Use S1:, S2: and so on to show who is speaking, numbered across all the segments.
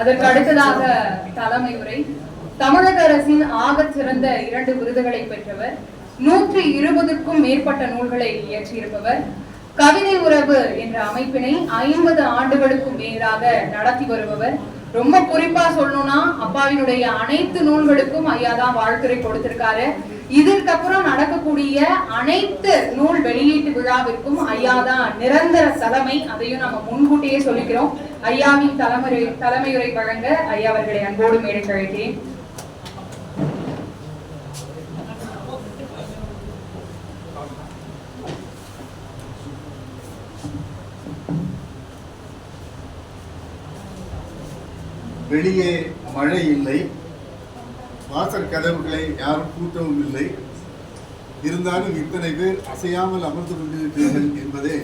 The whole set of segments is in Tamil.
S1: அதற்கு அடுத்ததாக தலைமை உரை. தமிழக அரசின் ஆகச் சிறந்த இரண்டு விருதுகளை பெற்றவர் நூற்றி இருபதுக்கும் மேற்பட்ட நூல்களை இயற்றியிருப்பவர் கவிதை உறவு என்ற அமைப்பினை ஐம்பது ஆண்டுகளுக்கும் மேலாக நடத்தி வருபவர். ரொம்ப குறிப்பா சொல்லணும்னா அப்பாவினுடைய அனைத்து நூல்களுக்கும் ஐயா தான் வாழ்த்துரை கொடுத்திருக்காரு. இதற்கப்புறம் நடக்கக்கூடிய அனைத்து நூல் வெளியீட்டு விழாவிற்கும் ஐயா தான் நிரந்தர தலைமை. அதையும் நம்ம முன்கூட்டியே சொல்லிக்கிறோம். ஐயாவின் தலைமுறை தலைமையுரை வழங்க ஐயா அவர்களை அன்போடு மேடை கழிக்கிறேன்
S2: வெளியே மழை இல்லை. வாசல் கதவுகளை யாரும் கூட்டவும் இல்லை. இருந்தாலும் இத்தனை பேர் அசையாமல் அமர்ந்து கொண்டிருக்கிறீர்கள் என்பதே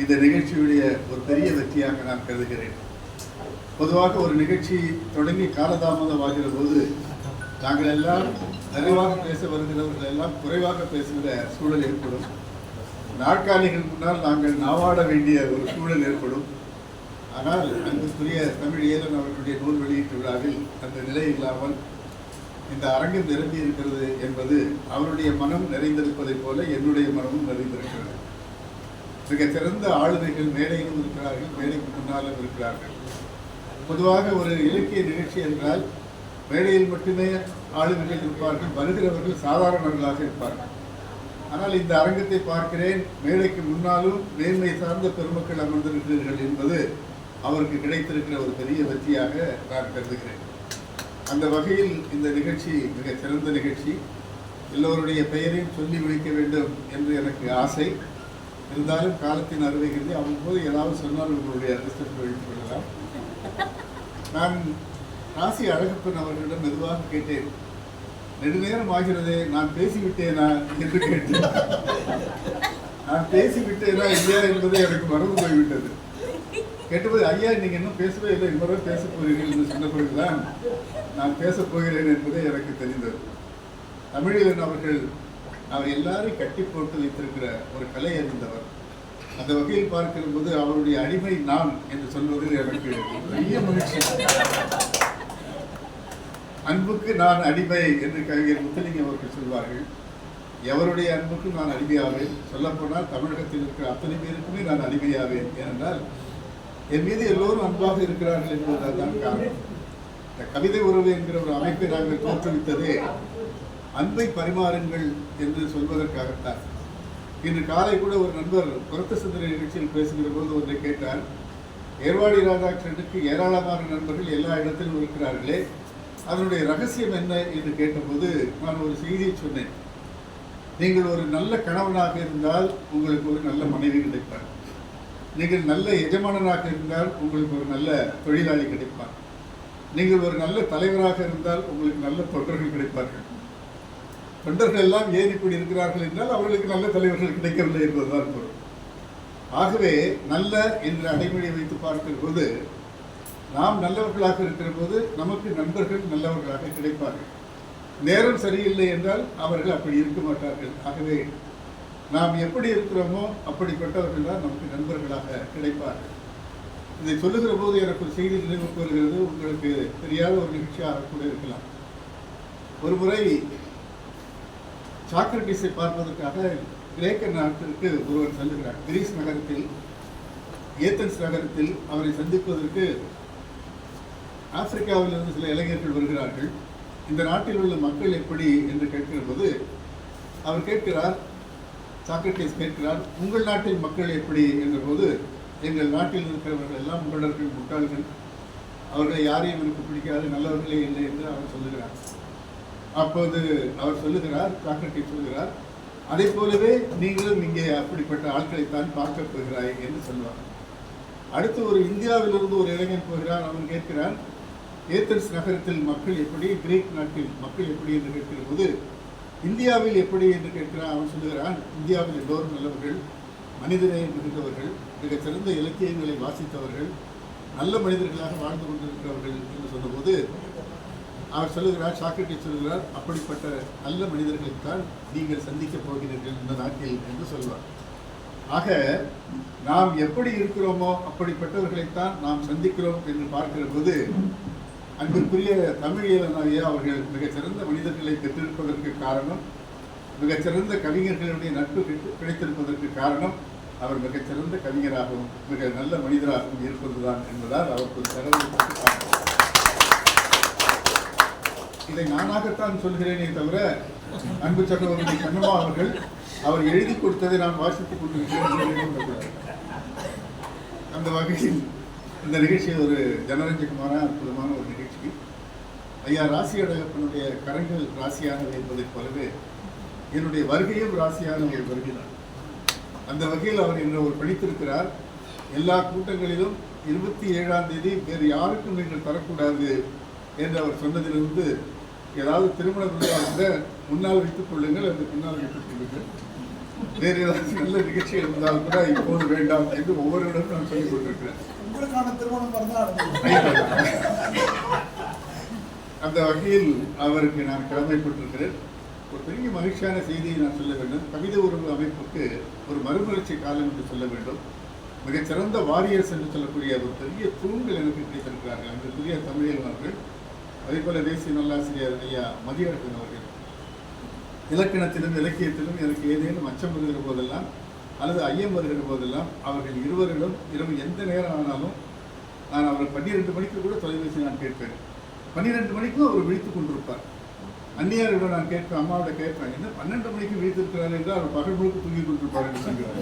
S2: இந்த நிகழ்ச்சியுடைய ஒரு பெரிய வெற்றியாக நான் கருதுகிறேன். பொதுவாக ஒரு நிகழ்ச்சி தொடங்கி காலதாமதமாகிற போது நாங்கள் எல்லாம் நிறைவாக பேச வருகிறவர்கள் எல்லாம் குறைவாக பேசுகிற சூழல் ஏற்படும். நாற்காலிகள் முன்னால் நாங்கள் நாவாட வேண்டிய ஒரு சூழல் ஏற்படும். ஆனால் அன்புக்குரிய தமிழ் ஏலன் அவர்களுடைய நூல் வெளியீட்டு விழாவில் அந்த நிலை இல்லாமல் இந்த அரங்கம் நிரம்பி இருக்கிறது என்பது அவருடைய மனம் நிறைந்திருப்பதைப் போல என்னுடைய மனமும் நிறைந்திருக்கிறது. மிக சிறந்த ஆளுமைகள் மேடையிலும் இருக்கிறார்கள் மேடைக்கு முன்னாலும் இருக்கிறார்கள். பொதுவாக ஒரு இலக்கிய நிகழ்ச்சி என்றால் மேடையில் மட்டுமே ஆளுமைகள் இருப்பார்கள் வருகிறவர்கள் சாதாரணர்களாக இருப்பார்கள். ஆனால் இந்த அரங்கத்தை பார்க்கிறேன் மேடைக்கு முன்னாலும் மேன்மை சார்ந்த பெருமக்கள் அமர்ந்திருக்கிறீர்கள் என்பது அவருக்கு கிடைத்திருக்கிற ஒரு பெரிய வெற்றியாக நான் கருதுகிறேன். அந்த வகையில் இந்த நிகழ்ச்சி மிக சிறந்த நிகழ்ச்சி. எல்லோருடைய பெயரையும் சொல்லி விழிக்க வேண்டும் என்று எனக்கு ஆசை. இருந்தாலும் காலத்தின் அறுவைகிறது அவ்வப்போது ஏதாவது சொன்னால் உங்களுடைய அதிர்ஷ்டத்தை வைத்துக் கொள்ளலாம். நான் ராசி அழகப்பன் அவர்களிடம் மெதுவாக கேட்டேன். நெடுநேரம் ஆகிறதே நான் பேசிவிட்டேனா? என்று கேட்டேன். நான் பேசிவிட்டேனா இல்லையா என்பது எனக்கு மறந்து போய்விட்டது. கேட்டபோது ஐயா நீங்க இன்னும் பேசவே இல்லை. இன்னொரு பேச போகிறீர்கள் என்று சொன்ன பிறகுதான் நான் பேசப் போகிறேன் என்பதே எனக்கு தெரிந்தது. தமிழிலன் அவர்கள் அவர் எல்லாரையும் கட்டி போட்டு வைத்திருக்கிற ஒரு கலை அறிந்தவர். அந்த வகையில் பார்க்கிற போது அவருடைய அடிமை நான் என்று சொல்வதில் எனக்கு பெரிய மகிழ்ச்சி. அன்புக்கு நான் அடிமை என்று கவிஞர் முத்தலிங்கம் அவர்கள் சொல்வார்கள். எவருடைய அன்புக்கும் நான் அடிமையாவேன்? சொல்லப்போனால் தமிழகத்தில் இருக்கிற அத்தனை பேருக்குமே நான் அடிமையாவேன். ஏனென்றால் என் மீது எல்லோரும் அன்பாக இருக்கிறார்கள் என்பதுதான் காரணம். இந்த கவிதை உறவு என்கிற ஒரு அமைப்பை நாங்கள் தோற்றுவித்ததே அன்பை பரிமாறுங்கள் என்று சொல்வதற்காகத்தான். இன்று காலை கூட ஒரு நண்பர் புரத்த சிந்தனை நிகழ்ச்சியில் பேசுகிற போது ஒன்றை கேட்டார். ஏர்வாடி ராதாகிருஷ்ணனுக்கு ஏராளமான நண்பர்கள் எல்லா இடத்திலும் இருக்கிறார்களே அதனுடைய ரகசியம் என்ன என்று கேட்டபோது நான் ஒரு செய்தியை சொன்னேன். நீங்கள் ஒரு நல்ல கணவனாக இருந்தால் உங்களுக்கு ஒரு நல்ல மனைவி கிடைப்பார். நீங்கள் நல்ல எஜமானனாக இருந்தால் உங்களுக்கு ஒரு நல்ல தொழிலாளி கிடைப்பார். நீங்கள் ஒரு நல்ல தலைவராக இருந்தால் உங்களுக்கு நல்ல தொண்டர்கள் கிடைப்பார்கள். தொண்டர்கள் எல்லாம் ஏன் இப்படி இருக்கிறார்கள் என்றால் அவர்களுக்கு நல்ல தலைவர்கள் கிடைக்கவில்லை என்பதுதான் பொருள். ஆகவே நல்ல என்ற அடைமொழியை வைத்து பார்க்கிற போது நாம் நல்லவர்களாக இருக்கிற போது நமக்கு நண்பர்கள் நல்லவர்களாக கிடைப்பார்கள். நேரம் சரியில்லை என்றால் அவர்கள் அப்படி இருக்க மாட்டார்கள். ஆகவே நாம் எப்படி இருக்கிறோமோ அப்படிப்பட்டவர்கள் தான் நமக்கு நண்பர்களாக கிடைப்பார்கள். இதை சொல்லுகிற போது எனக்கு ஒரு செய்தி நினைவு கூறுகிறது. உங்களுக்கு தெரியாத ஒரு நிகழ்ச்சியாக கூட இருக்கலாம். ஒரு முறை சாக்ரட்டிஸை பார்ப்பதற்காக கிரேக்க நாட்டிற்கு ஒருவர் செல்லுகிறார். கிரீஸ் நகரத்தில் ஏத்தன்ஸ் நகரத்தில் அவரை சந்திப்பதற்கு ஆப்பிரிக்காவிலிருந்து சில இளைஞர்கள் வருகிறார்கள். இந்த நாட்டில் உள்ள மக்கள் எப்படி என்று கேட்கிற போது அவர் கேட்கிறார் சாக்ரட்டிஸ் கேட்கிறார் உங்கள் நாட்டின் மக்கள் எப்படி? என்ற போது எங்கள் நாட்டில் இருக்கிறவர்கள் எல்லாம் முரடர்கள் முட்டாள்கள். அவர்களை யாரையும் எனக்கு பிடிக்காது நல்லவர்களே இல்லை என்று அவர் சொல்லுகிறார். அப்போது அவர் சொல்லுகிறார் சாக்ரட்டிஸ் சொல்லுகிறார் அதை போலவே நீங்களும் இங்கே அப்படிப்பட்ட ஆட்களைத்தான் பார்க்க போகிறாய் என்று சொல்வார். அடுத்து ஒரு இந்தியாவிலிருந்து ஒரு இளைஞன் போகிறான் அவன் கேட்கிறான் ஏத்தன்ஸ் நகரத்தில் மக்கள் எப்படி கிரீக் நாட்டில் மக்கள் எப்படி? என்று கேட்கிற போது இந்தியாவில் எப்படி என்று கேட்கிறான் அவன் சொல்லுகிறான் இந்தியாவில் எல்லோரும் நல்லவர்கள் மனிதநேயம் மிகுந்தவர்கள் மிகச் சிறந்த இலக்கியங்களை வாசித்தவர்கள் நல்ல மனிதர்களாக வாழ்ந்து கொண்டிருக்கிறவர்கள் என்று சொன்னபோது அவர் சொல்லுகிறார் சாக்ரட்டிஸ் சொல்லுகிறார் அப்படிப்பட்ட நல்ல மனிதர்களைத்தான் நீங்கள் சந்திக்கப் போகிறீர்கள் இந்த நாட்டில் என்று சொல்வார். ஆக நாம் எப்படி இருக்கிறோமோ அப்படிப்பட்டவர்களைத்தான் நாம் சந்திக்கிறோம் என்று பார்க்கிற போது அன்பிற்குரிய தமிழ் ஐயா அவர்கள் மிகச்சிறந்த மனிதர்களை பெற்றிருப்பதற்கு காரணம் மிகச்சிறந்த கவிஞர்களுடைய நட்பு கிடைத்திருப்பதற்கு காரணம் அவர் மிகச்சிறந்த கவிஞராகவும் மிக நல்ல மனிதராகவும் இருப்பதுதான் என்பதால் அவருக்கு செலவு இதை நானாகத்தான் சொல்கிறேனே தவிர அன்பு சகோதரி கண்ணம்மா அவர்கள் அவர் எழுதி கொடுத்ததை நான் வாசித்துக் கொண்டிருக்கிறேன் அந்த வகையில் இந்த நிகழ்ச்சி ஒரு ஜனரஞ்சகமான அற்புதமான ஒரு நிகழ்ச்சி. ஐயா ராசி அழகப்பனுடைய கரங்கள் ராசியானது என்பதைப் போலவே என்னுடைய வருகையும் ராசியான ஒரு வருகைதான் அந்த வகையில் அவர் இன்று ஒரு படித்திருக்கிறார். எல்லா கூட்டங்களிலும் இருபத்தி ஏழாம் தேதி வேறு யாருக்கும் நீங்கள் தரக்கூடாது என்று அவர் சொன்னதிலிருந்து ஏதாவது திருமண விழா கூட முன்னால் வைத்துக் கொள்ளுங்கள் அது பின்னால் வைத்துக் கொள்ளுங்கள். வேறு ஏதாவது நல்ல நிகழ்ச்சி இருந்தால் கூட இப்போது வேண்டாம் என்று ஒவ்வொருவரிடம் நான் சொல்லிக் கொண்டிருக்கிறேன். அந்த வகையில் அவருக்கு நான் கடமைப்பட்டிருக்கிறேன். ஒரு பெரிய மகிழ்ச்சியான செய்தியை நான் சொல்ல வேண்டும். கவிதை உறவு அமைப்புக்கு ஒரு மறுமலர்ச்சி காலம் என்று சொல்ல வேண்டும். மிகச்சிறந்த வாரியர்ஸ் என்று சொல்லக்கூடிய ஒரு பெரிய தூண்கள் எனக்கு கிடைத்திருக்கிறார்கள். அந்த பெரிய தமிழியல் அவர்கள் அதே போல தேசிய நல்லாசிரியர் ஐயா மதியழகன் அவர்கள் இலக்கணத்திலும் இலக்கியத்திலும் எனக்கு ஏதேனும் அச்சம் வருகிற போதெல்லாம் அல்லது ஐயம் வருகிற போதெல்லாம் அவர்கள் இருவரிடம் இரவு எந்த நேரம் ஆனாலும் நான் அவர் பன்னிரெண்டு மணிக்கு கூட தொலைபேசி நான் கேட்பேன். பன்னிரெண்டு மணிக்கும் அவர் விழித்துக் கொண்டிருப்பார். அந்நியாரிடம் நான் கேட்பேன் அம்மாவோட கேட்பேன் என்ன பன்னெண்டு மணிக்கு விழித்திருக்கிறார் என்றால் அவர் பகல் முழுக்க தூங்கி கொண்டிருப்பார் என்று சொல்கிறார்.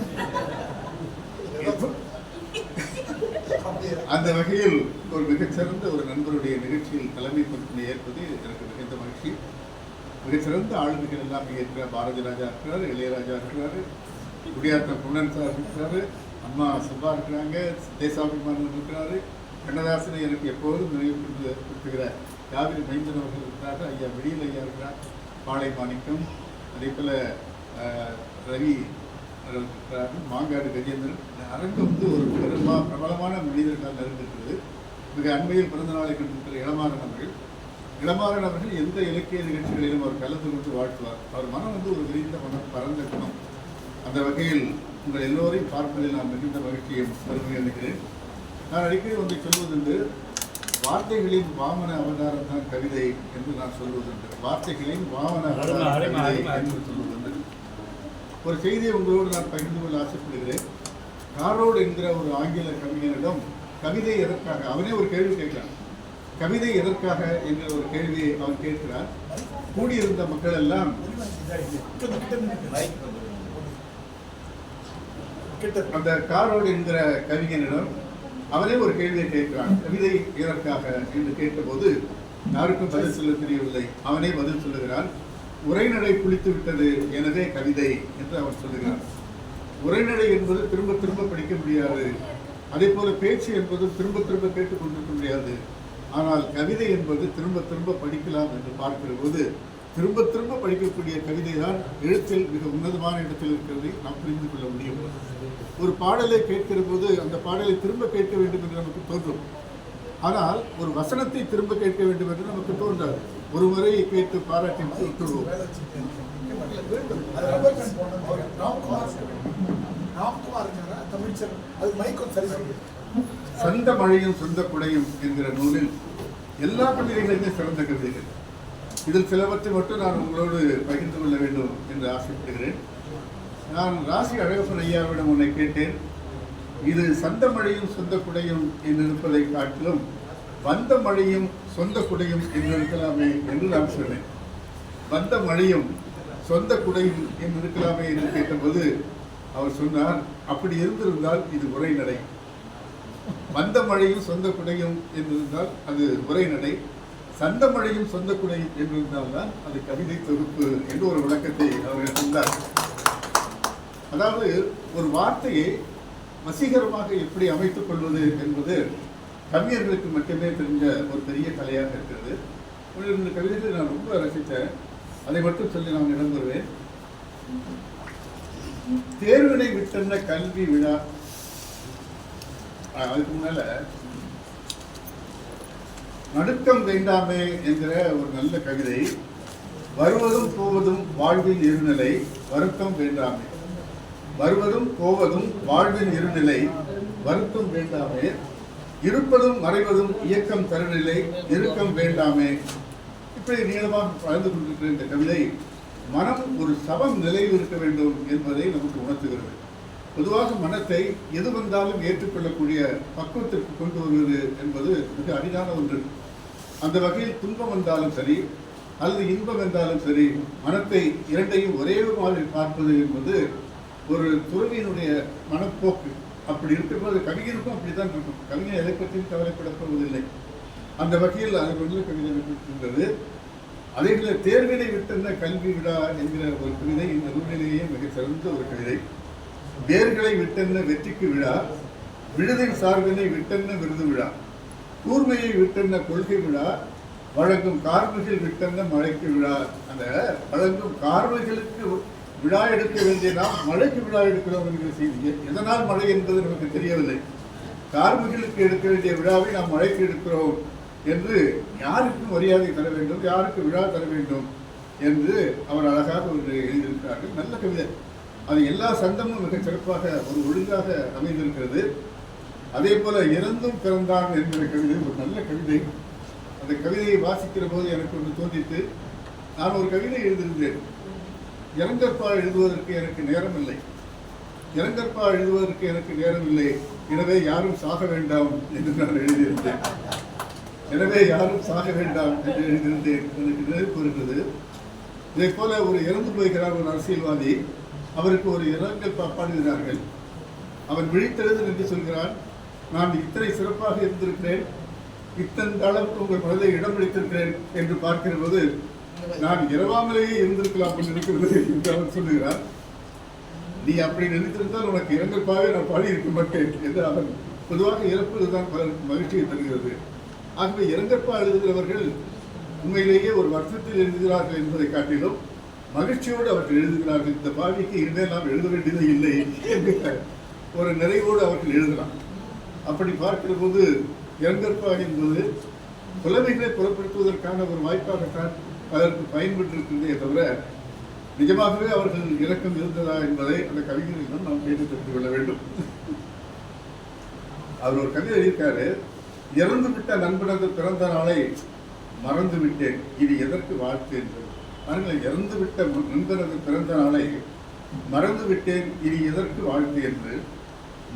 S2: அந்த வகையில் ஒரு மிகச்சிறந்த ஒரு நண்பருடைய நிகழ்ச்சியில் தலைமை பொறுப்பினை ஏற்பது எனக்கு மிகுந்த மகிழ்ச்சி. மிகச்சிறந்த ஆளுமைகள் எல்லாம் இங்கே இருக்கிற பாரதி ராஜா இருக்கிறார் இளையராஜா இருக்கிறார் குடியாத்த குண்ணன் சார் இருக்கிறாரு அம்மா சுப்பா இருக்கிறாங்க தேசாபிமானன் இருக்கிறாரு கண்ணதாசனை எனக்கு எப்போதும் நினைவுபடுத்து கொடுத்துகிற காவிரி மைந்தன் அவர்கள் இருக்கிறார் ஐயா வெளியில் ஐயா இருக்கிறார் பாளை மாணிக்கம் அதே போல் ரவி இருக்கிறார் இருக்கிறார்கள் மாங்காடு கஜேந்திரன் இந்த அரங்கு வந்து ஒரு பெருமா பிரபலமான மனிதர்களால் இருந்திருக்கிறது மிக அண்மையில் பிறந்த நாளை கண்டிருக்கிற இளமாறன் அவர்கள் இளமாறன் அவர்கள் எந்த இலக்கிய நிகழ்ச்சிகளிலும் அவர் கலந்து கொண்டு வாழ்த்துவார். அவர் மனம் வந்து ஒரு விரிந்த மனம் பரந்த குணம். அந்த வகையில் உங்கள் எல்லோரையும் பார்ப்பதில் நான் மிகுந்த மகிழ்ச்சியும் பெருமை அடைகிறேன் நான் அடிக்கடி ஒன்றை சொல்வதுண்டு வார்த்தைகளின் வாமன அவதாரம் தான் கவிதை என்று நான் சொல்வதுண்டு. வார்த்தைகளின் வாமன அவதாரம். என்று சொல்வதுண்டு. ஒரு செய்தியை உங்களோடு நான் பகிர்ந்து கொள்ள ஆசைப்படுகிறேன். காரோடு என்கிற ஒரு ஆங்கில கவிஞனிடம் கவிதை எதற்காக அவனே ஒரு கேள்வி கேட்கிறான். கவிதை எதற்காக என்ற ஒரு கேள்வியை அவன் கேட்கிறார் கூடியிருந்த மக்கள் எல்லாம் அந்த காரோடு என்கிற கவிஞனிடம் அவனே ஒரு கேள்வியை கேட்கிறான். கவிதை எதற்காக என்று கேட்டபோது யாருக்கும் பதில் சொல்ல தெரியவில்லை. அவனே பதில் சொல்லுகிறான் உரைநடை குளித்து விட்டது எனவே கவிதை என்று அவர் சொல்லுகிறான். உரைநடை என்பது திரும்ப திரும்ப படிக்க முடியாது. அதே போல பேச்சு என்பது திரும்ப திரும்ப கேட்டுக் கொண்டிருக்க முடியாது. ஆனால் கவிதை என்பது திரும்ப திரும்ப படிக்கலாம் என்று பார்க்கிற போது திரும்ப திரும்ப படிக்கக்கூடிய கவிதை தான் எழுத்தில் மிக உன்னதமான இடத்தில் இருக்கிறதை நாம் புரிந்து கொள்ள முடியும் ஒரு பாடலை கேட்கிற போது அந்த பாடலை திரும்ப கேட்க வேண்டும் என்று நமக்கு தோன்றும் ஆனால் ஒரு வசனத்தை திரும்ப கேட்க வேண்டும் என்று நமக்கு தோன்றாது ஒரு முறை கேட்டு பாராட்டி விட்டுவிடுவோம்
S3: ராம்குமார் ராம்குமார் தமிழ்ச்சர் அது மைக்கும் சரி
S2: சொந்த மழையும் சொந்த குடையும் என்கிற நூலில் எல்லா கவிதைகளுமே சிறந்த கவிதைகள். இதில் சிலவற்றை மட்டும் நான் உங்களோடு பகிர்ந்து கொள்ள வேண்டும் என்று ஆசைப்படுகிறேன். நான் ராசி அழகப்பன் ஐயாவிடம் உன்னை கேட்டேன். இது சந்த மழையும் சொந்த குடையும் என்றிருப்பதை காட்டிலும் வந்த மழையும் சொந்த குடையும் என்று இருக்கலாமே என்று நான் சொன்னேன். வந்த மழையும் சொந்த குடையும் என்றிருக்கலாமே என்று கேட்டபோது அவர் சொன்னார் அப்படி இருந்திருந்தால் இது உரைநடை வந்த மழையும் சொந்த குடையும் என்றிருந்தால் அது உரைநடை சந்த மழையும் சொந்த குடையும் என்றிருந்தால் தான் அது கவிதை தொகுப்பு என்று ஒரு விளக்கத்தை அவர்கள் சொன்னார் அதாவது ஒரு வார்த்தையை வசீகரமாக எப்படி அமைத்துக் கொள்வது என்பது கவிஞர்களுக்கு மட்டுமே தெரிஞ்ச ஒரு பெரிய கலையாக இருக்கிறது. இந்த கவிதைகளை நான் ரொம்ப ரசித்தேன். அதை மட்டும் சொல்லி நான் இடம்பெறுவேன் வருவேன் தேர்வினை விட்டென்ன கல்வி விழா அதுக்கு முன்னால நடுக்கம் வேண்டாமே என்கிற ஒரு நல்ல கவிதை வருவதும் போவதும் வாழ்வின் இருநிலை வருத்தம் வேண்டாமே. வருவதும் போவதும் வாழ்வின் இருநிலை வருத்தம் வேண்டாமே. இருப்பதும் மறைவதும் இயக்கம் தருநிலை நெருக்கம் வேண்டாமே. இப்படி நீளமாக வளர்ந்து கொண்டிருக்கிற இந்த கவிதை மனம் ஒரு சமம் நிலையில் இருக்க வேண்டும் என்பதை நமக்கு உணர்த்துகிறது. பொதுவாக மனத்தை எது வந்தாலும் ஏற்றுக்கொள்ளக்கூடிய பக்குவத்திற்கு கொண்டு வருவது என்பது மிக அரிதான ஒன்று. அந்த வகையில் துன்பம் வந்தாலும் சரி அல்லது இன்பம் வந்தாலும் சரி மனத்தை இரண்டையும் ஒரே மாதிரி பார்ப்பது என்பது ஒரு துறவியினுடைய மனப்போக்கு. அப்படி இருக்கும்போது கவிஞருக்கும் அப்படித்தான் இருக்கும். கவிஞர் எதை பற்றியும் கவலைப்படப் போவதில்லை. அந்த வகையில் அது உள்ள கவிதை இருக்கின்றது அதே போல தேர்வினை விட்டிருந்த கல்வி விழா என்கிற ஒரு கவிதை இந்த நூலிலேயே மிகச்சிறந்த சிறந்த ஒரு கவிதை. வேர்களை விட்டென்ன வெற்றிக்கு விழா விடுதை சார்பினை விட்டென்ன விருது விழா கூர்மையை விட்டென்ன கொள்கை விழா வழங்கும் கார்மிகள் விட்டென்ன மழைக்கு விழா அந்த வழங்கும் கார்மிகளுக்கு விழா எடுக்க வேண்டிய நாம் மழைக்கு விழா எடுக்கிறோம் என்கிற செய்தி. எதனால் மழை என்பது நமக்கு தெரியவில்லை. கார்மிகளுக்கு எடுக்க வேண்டிய விழாவை நாம் மழைக்கு எடுக்கிறோம் என்று யாருக்கு மரியாதை தர வேண்டும் யாருக்கு விழா தர வேண்டும் என்று அவர் அழகாக ஒரு எழுதியிருக்கிறார்கள். நல்ல கவிதை. அது எல்லா சந்தமும் மிக சிறப்பாக ஒரு ஒழுங்காக அமைந்திருக்கிறது. அதே போல இறந்தும் பிறந்தான் என்கிற கவிதை ஒரு நல்ல கவிதை. அந்த கவிதையை வாசிக்கிற போது எனக்கு ஒன்று தோன்றித்து நான் ஒரு கவிதை எழுதியிருந்தேன். இறங்கற்பா எழுதுவதற்கு எனக்கு நேரம் இல்லை இறங்கற்பா எழுதுவதற்கு எனக்கு நேரம் இல்லை எனவே யாரும் சாக வேண்டாம் என்று நான் எழுதியிருந்தேன். எனவே யாரும் சாக வேண்டாம் என்று எழுதியிருந்தேன். எனக்கு நினைவு இருக்கிறது இதே போல ஒரு இறந்து போய்கிறார் ஒரு அரசியல்வாதி. அவருக்கு ஒரு இரங்கல் பாடுகிறார்கள் அவர் விழித்தெழுது என்று சொல்கிறான் நான் இத்தனை சிறப்பாக இருந்திருக்கிறேன். இத்தனை அளவுக்கு உங்கள் மனதை இடம் பிடித்திருக்கிறேன் என்று பார்க்கிற போது நான் இரவாமலேயே இருந்திருக்கலாம் என்று இருக்கிறது என்று அவர் சொல்லுகிறார் நீ அப்படி நினைத்திருந்தால் உனக்கு இரங்கற்பாவே நான் பாடி இருக்க மாட்டேன் என்று அவன் பொதுவாக இறப்பதுதான் பலருக்கு மகிழ்ச்சியை தருகிறது. ஆகவே இரங்கற்பா எழுதுகிறவர்கள் உண்மையிலேயே ஒரு வருத்தத்தில் எழுதுகிறார்கள் என்பதை காட்டிலும் மகிழ்ச்சியோடு அவர்கள் எழுதுகிறார்கள். இந்த பாவிக்கு இனிமேல் நாம் எழுத வேண்டியது இல்லை என்கிற ஒரு நிறைவோடு அவர்கள் எழுதலாம். அப்படி பார்க்கிற போது இரங்கற்பா என்பது புலமைகளை புறப்படுத்துவதற்கான ஒரு வாய்ப்பாகத்தான் அதற்கு பயன்பட்டிருக்கிறதே தவிர நிஜமாகவே அவர்கள் இலக்கம் இருந்ததா என்பதை அந்த கவிஞர்களிடம் நாம் கேட்டு தெரிந்து கொள்ள வேண்டும். அவர் ஒரு கவிதை எழுதியிருக்காரு இறந்துவிட்ட நண்பனது பிறந்த நாளை மறந்து விட்டேன் இது எதற்கு வாழ்த்து? என்று. பாருங்கள் இறந்துவிட்ட நண்பரது பிறந்த நாளை மறந்து விட்டேன் எதற்கு வாழ்த்து என்று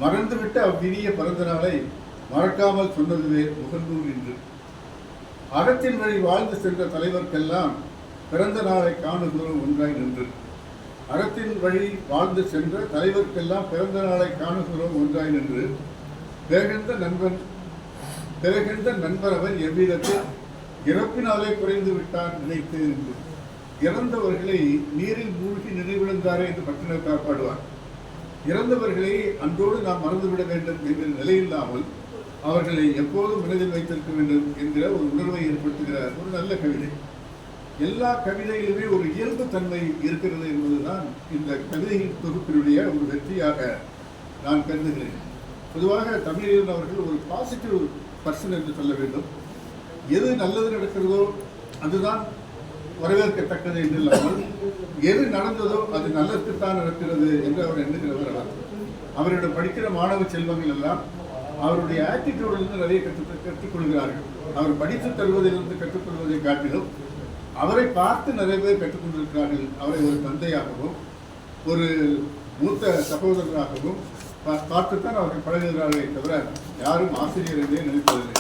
S2: மறந்துவிட்ட அவ்வினிய பிறந்த நாளை மறக்காமல் சொன்னதுவே முகந்தூர் என்று அறத்தின் வழி வாழ்ந்து சென்ற தலைவர்க்கெல்லாம் பிறந்த நாளை காணுகிறோம் ஒன்றாய் நின்று. அறத்தின் வழி வாழ்ந்து சென்ற தலைவர்க்கெல்லாம் பிறந்த நாளை காணுகிறோம் ஒன்றாய் நின்று. பிறகின்ற நண்பன் பிறகின்ற நண்பர் அவன் எவ்விதத்தில் இறப்பினாலே குறைந்து விட்டான் நினைத்து என்று. இறந்தவர்களை நீரில் மூழ்கி நினைவிழந்தாரே என்று பட்டினத்தார் பாடுவார் இறந்தவர்களை அன்றோடு நாம் மறந்துவிட வேண்டும் என்கிற நிலையில்லாமல் அவர்களை எப்போதும் மனதில் வைத்திருக்க வேண்டும் என்கிற ஒரு உணர்வை ஏற்படுத்துகிற ஒரு நல்ல கவிதை. எல்லா கவிதையிலுமே ஒரு இயல்பு தன்மை இருக்கிறது என்பதுதான் இந்த கவிதையின் தொகுப்பினுடைய ஒரு வெற்றியாக நான் கருதுகிறேன். பொதுவாக தமிழில் அவர்கள் ஒரு பாசிட்டிவ் பர்சன் என்று சொல்ல வேண்டும். எது நல்லது நடக்கிறதோ அதுதான் வரவேற்கத்தக்கது என்று இல்லாமல் எது நடந்ததோ அது நல்லதுக்குத்தான் நடக்கிறது என்று அவர் எண்ணுகிறவர் அவரிடம் படிக்கிற மாணவ செல்வங்கள் எல்லாம் அவருடைய ஆட்டிடியூடிலிருந்து நிறைய கற்று கற்றுக்கொள்கிறார்கள் அவர் படித்து தருவதிலிருந்து கற்றுக்கொள்வதை காட்டிலும் அவரை பார்த்து நிறைய பேர் கற்றுக்கொண்டிருக்கிறார்கள் அவரை ஒரு தந்தையாகவும் ஒரு மூத்த சகோதரராகவும் பார்த்துத்தான் அவர்கள் பழகுகிறார்களே தவிர யாரும் ஆசிரியர் என்றே நினைப்பதில்லை.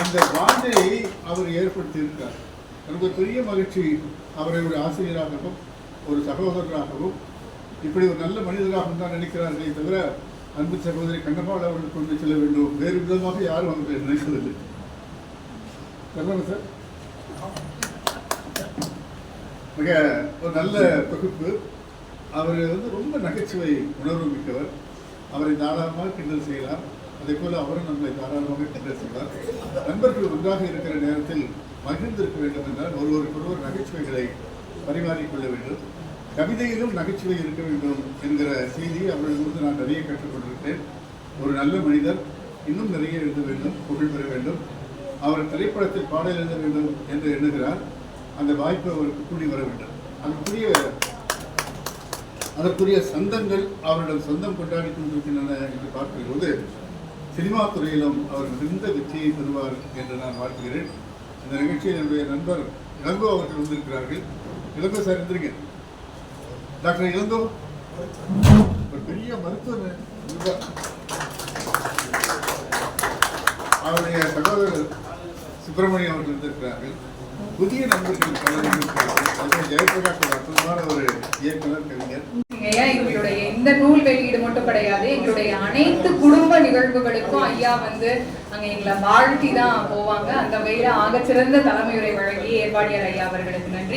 S2: அந்த வாஞ்சையை அவர் ஏற்படுத்தியிருக்கிறார். எனக்கு பெரிய மகிழ்ச்சி அவரை ஒரு ஆசிரியராகவும் ஒரு சகோதரராகவும் இப்படி ஒரு நல்ல மனிதராகவும் தான் நினைக்கிறார்களே தவிர அன்பு சகோதரி கண்ணம்மாள் அவர்கள் கொண்டு செல்ல வேண்டும். வேறு விதமாக யாரும் அவர்கள் நினைப்பதில்லை. சொல்லுங்க சார்? மிக ஒரு நல்ல தொகுப்பு. அவர் வந்து ரொம்ப நகைச்சுவை உணர்வு மிக்கவர். அவரை தாராளமாக கிண்டல் செய்யலாம். அதே போல அவரும் நம்மளை தாராளமாக கிண்டல் செய்வார். நண்பர்கள் ஒன்றாக இருக்கிற நேரத்தில் மகிழ்ந்திருக்க வேண்டும் என்றால் ஒருவருக்கொருவர் நகைச்சுவைகளை பரிமாறிக்கொள்ள வேண்டும். கவிதையிலும் நகைச்சுவை இருக்க வேண்டும் என்கிற செய்தி அவர்களிடமிருந்து நான் நிறைய கற்றுக்கொண்டிருக்கிறேன் ஒரு நல்ல மனிதர் இன்னும் நிறைய எழுத வேண்டும் புகழ் பெற வேண்டும். அவர் திரைப்படத்தில் பாடல் எழுத வேண்டும் என்று எண்ணுகிறார். அந்த வாய்ப்பு அவருக்கு கூடி வர வேண்டும். அதற்குரிய அதற்குரிய சந்தங்கள் அவரிடம் சொந்தம் கொண்டாடி கொண்டிருக்கின்றன என்று பார்க்கும்போது சினிமா துறையிலும் அவர் மிகுந்த வெற்றியை பெறுவார் என்று நான் வாழ்த்துகிறேன். இந்த நிகழ்ச்சியில் என்னுடைய நண்பர் இளங்கோ அவர்கள் வந்திருக்கிறார்கள். இளங்கோ சார் இருந்திருங்க டாக்டர் இளங்கோ ஒரு பெரிய மருத்துவர் அவருடைய சகோதரர் சுப்பிரமணியம் அவர்கள் இருந்திருக்கிறார்கள் புதிய நண்பர்கள் பலர் இருந்திருக்கிறார்கள் அதில் ஜெயபிரகாஷ் ஒரு அற்புதமான ஒரு இயக்குனர் கவிஞர்.
S1: ஐயா எங்களுடைய இந்த நூல் வெளியீடு மட்டும் கிடையாது எங்களுடைய அனைத்து குடும்ப நிகழ்வுகளுக்கும் ஐயா வந்து அங்க எங்களை வாழ்த்தி தான் போவாங்க. அந்த வகையில ஆகச்சிறந்த தலைமையுரை வழங்கி ஏற்பாடியார் ஐயா அவர்களுக்கு நன்றி.